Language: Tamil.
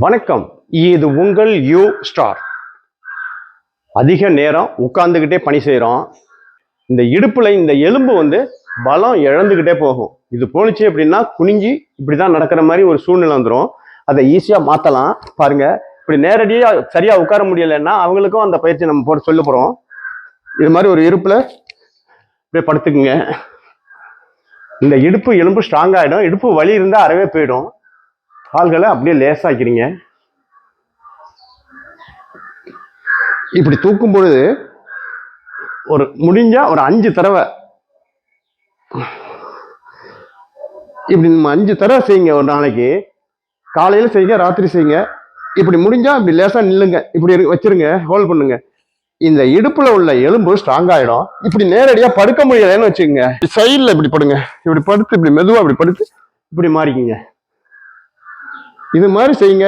வணக்கம். இது உங்கள் யூ ஸ்டார் அதிக நேரம் உட்கார்ந்துக்கிட்டே பணி செய்கிறோம் இந்த இடுப்பில் இந்த எலும்பு வந்து பலம் இழந்துக்கிட்டே போகும். இது போணுச்சு அப்படின்னா குனிஞ்சி இப்படி தான் நடக்கிற மாதிரி ஒரு சூழ்நிலை வந்துடும் அதை ஈஸியாக மாற்றலாம் பாருங்கள் இப்படி நேரடியாக சரியாக உட்கார முடியலைன்னா அவங்களுக்கும் அந்த பயிற்சி நம்ம போட்டு சொல்ல போகிறோம் இது மாதிரி ஒரு இருப்பில் இப்படியே படுத்துக்குங்க. இந்த இடுப்பு எலும்பு ஸ்ட்ராங் ஆகிடும் இடுப்பு வலி இருந்தால் அறவே போயிடும். கால்களை அப்படியே லேசாக்கிறீங்க இப்படி தூக்கும் பொழுது ஒரு முடிஞ்சா ஒரு அஞ்சு தடவை. இப்படி நம்ம அஞ்சு தடவை செய்யுங்க ஒரு நாளைக்கு. காலையில் செய்யுங்க ராத்திரி செய்யுங்க. இப்படி முடிஞ்சா இப்படி லேசாக நில்லுங்க. இப்படி இரு- வச்சிருங்க ஹோல்ட் பண்ணுங்க. இந்த இடுப்பில் உள்ள எலும்பு ஸ்ட்ராங் ஆகிடும் இப்படி நேரடியாக படுக்க முடியலைன்னு வச்சுக்கோங்க. சைடில் இப்படி படுங்க. இப்படி படுத்து இப்படி மெதுவாக இப்படி படுத்து இப்படி மாறிக்கிங்க. இது மாதிரி செய்யுங்க.